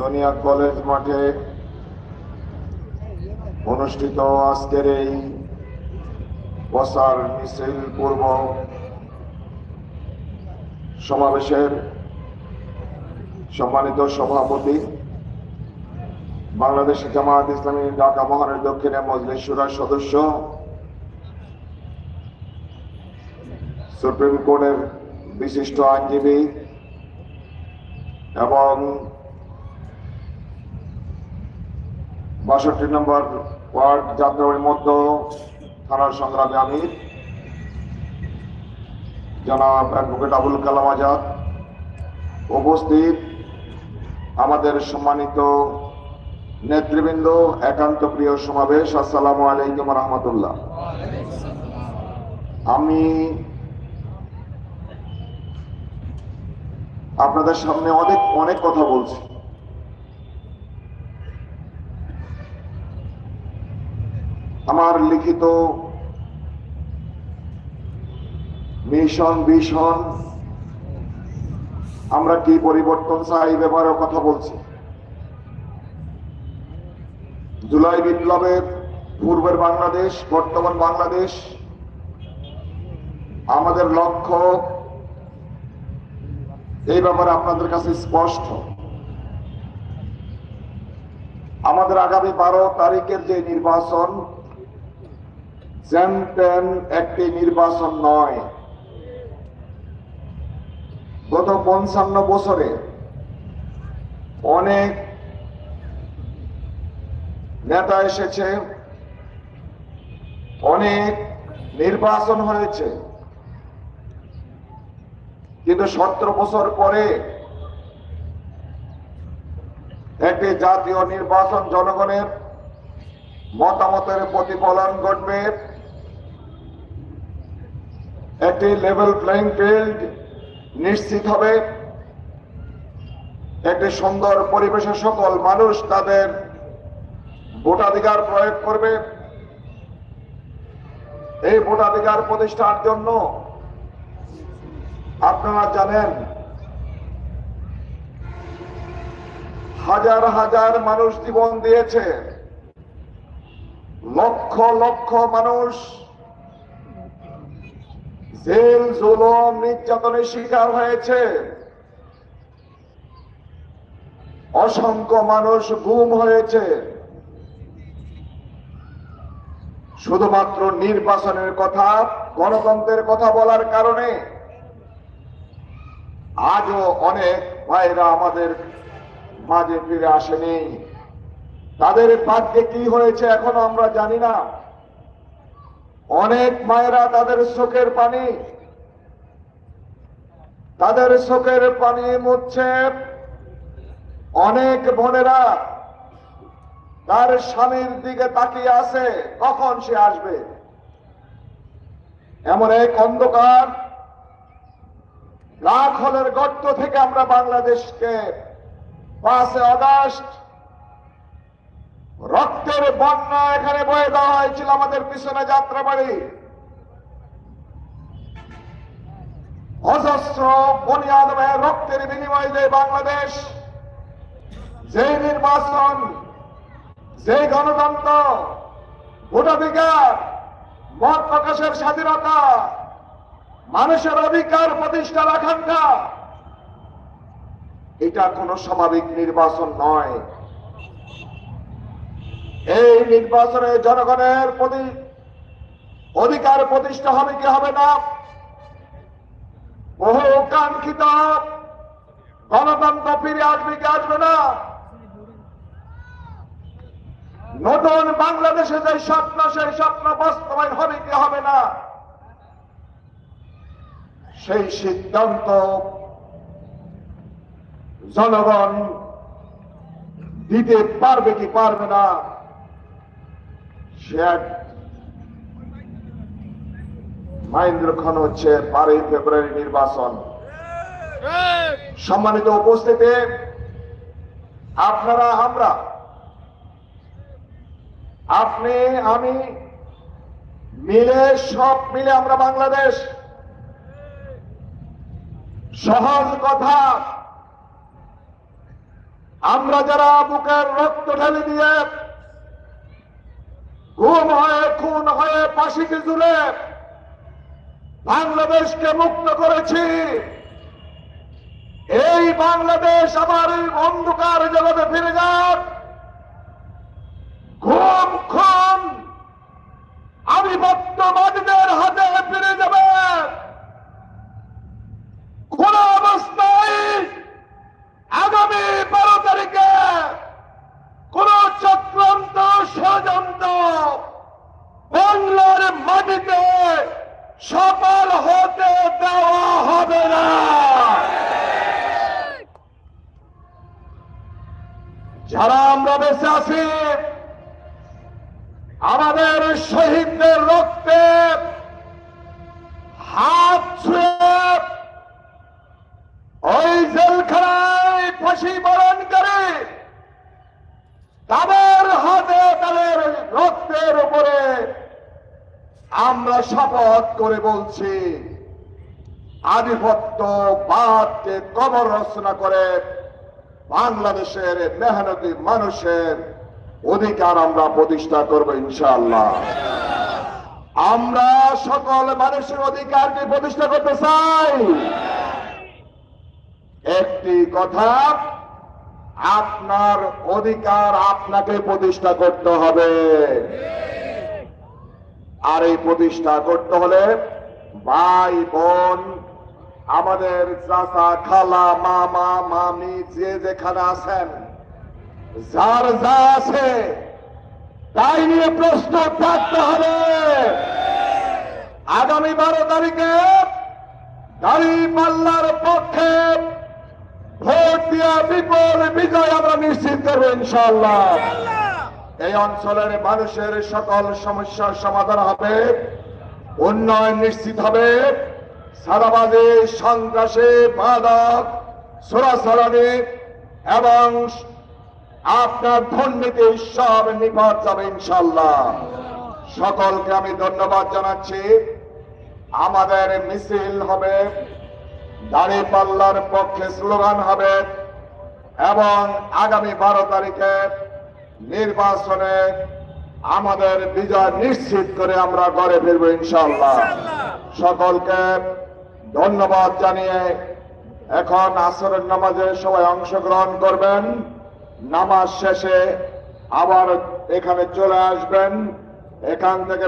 দুনিয়া কলেজ মাঠে অনুষ্ঠিত আজকের এই বসার মিছিল পূর্ব সমাবেশের সম্মানিত সভাপতি বাংলাদেশ জামায়াত ইসলামী ঢাকা মহানের দক্ষিণে মজলিস সুরার সদস্য, সুপ্রিম কোর্টের বিশিষ্ট আইনজীবী এবং বাষট্টি নম্বর ওয়ার্ড যাত্রাবাড়ির মধ্য থানার সংগ্রামী আমির, জনাব অ্যাডভোকেট আবুল কালাম আজাদ। উপস্থিত আমাদের সম্মানিত নেতৃবৃন্দ, একান্ত প্রিয় সমাবেশ, আসসালামু আলাইকুম রহমতুল্লাহ। আমি আপনাদের সামনে অনেক অনেক কথা বলছি। আমার লিখিত মিশন ভীষণ, আমরা কি পরিবর্তন চাই ব্যাপারেও কথা বলছি। জুলাই বিপ্লবের পূর্বের বাংলাদেশ, বর্তমান বাংলাদেশ, আমাদের লক্ষ্য এই ব্যাপারে আপনাদের কাছে স্পষ্ট। আমাদের আগামী বারো তারিখের যে নির্বাচন চ্যাম্পেন একটি নির্বাচন নয়। গত পঞ্চান্ন বছরে অনেক নেতা এসেছে, অনেক নির্বাচন হয়েছে। কিন্তু সতেরো বছর পরে একটি জাতীয় নির্বাচন জনগণের মতামতের প্রতিফলন ঘটবে। একটি লেভেল প্লেইং ফিল্ড নিশ্চিত হবে একটি সুন্দর পরিবেশে সকল মানুষ তাদের ভোটাধিকার প্রয়োগ করবে। এই ভোটাধিকার প্রতিষ্ঠার জন্য আপনারা জানেন, হাজার হাজার মানুষ জীবন দিয়েছে। লক্ষ লক্ষ মানুষ জেল, জুলম, নির্যাতনের শিকার হয়েছে। অসংখ্য মানুষ গুম হয়েছে। শুধুমাত্র নির্বাচনের কথা, গণতন্ত্রের কথা বলার কারণে আজও অনেক ভাইরা আমাদের মাঝে ফিরে আসেনি। তাদের ভাগ্যে কি হয়েছে এখনও আমরা জানি না। অনেক মায়েরা তাদের চোখের পানি, তাদের চোখের পানি মুচ্ছে অনেক বোনেরা তার স্বামীর দিকে তাকিয়ে আছে, কখন সে আসবে? এমন এক অন্ধকার, লাখ হলের গর্ত থেকে আমরা বাংলাদেশকে পাঁচে আগস্ট রক্তের বন্যা এখানে বয়ে দেওয়া হয়েছিল আমাদের পিছনে যাত্রাবাড়ি। অজস্র বনিয়াদমের রক্তের বিনিময়ে যে বাংলাদেশ, যে নির্বাচন, যে গণতন্ত্র, ভোটাধিকার, মত প্রকাশের স্বাধীনতা, মানুষের অধিকার প্রতিষ্ঠার আকাঙ্ক্ষা, এটা কোনো স্বাভাবিক নির্বাচন নয়। এই নির্বাচনে জনগণের প্রতি অধিকার প্রতিষ্ঠা হবে কি হবে না? বহু কাঙ্ক্ষিত গণতন্ত্র ফিরে আসবে কি আসবে না? নতুন বাংলাদেশে যে স্বপ্ন, সেই স্বপ্ন বাস্তবায়ন হবে কি হবে না? সেই সিদ্ধান্ত জনগণ দিতে পারবে কি পারবে না? সে এক মাইন্দ্র খান হচ্ছে বারোই ফেব্রুয়ারি নির্বাচন। সম্মানিত উপস্থিতি, আপনারা, আমরা। আপনি, আমি, মিলে, সব মিলে আমরা বাংলাদেশ। সহজ কথা। আমরা যারা বুকের রক্ত ঢেলে দিয়ে গুম হয়ে খুন হয়ে ফাঁসিতে ঝুলে বাংলাদেশকে মুক্ত করেছি। এই বাংলাদেশ আমার এই অন্ধকার জগতে ফিরে যাক। ঘুম খুন। আধিপত্যবাদীদের হাতে ফিরে যাবে কোন অবস্থায় আগামী বারো তারিখে কোন চক্রান্ত ষড়যন্ত্র বাংলার মাটিতে সফল হতে দেওয়া হবে না যারা আমরা বেঁচে আছি। আমাদের শহীদদের রক্তে হাত ছুঁয়ে ওই জেলখানায় ফাঁসি বরণ করে তাদের হাতে তাদের রক্তের উপরে আমরা শপথ করে বলছি, আধিপত্য বাদকে কবর রচনা করে বাংলাদেশের মেহনতি মানুষের অধিকার আমরা প্রতিষ্ঠা করব ইনশাআল্লাহ। আমরা সকল মানুষের অধিকারকে প্রতিষ্ঠা করতে চাই? একটি কথা, আপনার অধিকার আপনাকে প্রতিষ্ঠা করতে হবে। আর এই প্রতিষ্ঠা করতে হলে ভাই বোন আমাদের চাচা, খালা, মামা, মামি যে যেখানে আছেন, যার যা আছে, তাই নিয়ে প্রশ্ন থাকতে হবে। আগামী বারো তারিখে দাড়ি পাল্লার পক্ষে ভোট দিয়া বিপুল বিজয় আমরা নিশ্চিত করব ইনশাল্লাহ এই অঞ্চলের মানুষের সকল সমস্যার সমাধান হবে, উন্নয়ন নিশ্চিত হবে। সারাবাদে সন্ত্রাসে মাদক সরাসরি এবং আপনার দুর্নীতি সব নিপাত যাবে ইনশাল্লাহ সকলকে আমি ধন্যবাদ জানাচ্ছি। আমাদের মিছিল হবে, দাড়ি পাল্লার পক্ষে স্লোগান হবে এবং আগামী বারো তারিখে নির্বাচনে আমাদের বিজয় নিশ্চিত করে আমরা ঘরে ফিরবো ইনশাল্লাহ সকলকে ধন্যবাদ জানিয়ে এখন আসরের নামাজে সবাই অংশগ্রহণ করবেন। নামাজ শেষে আবার এখানে চলে আসবেন। এখান থেকে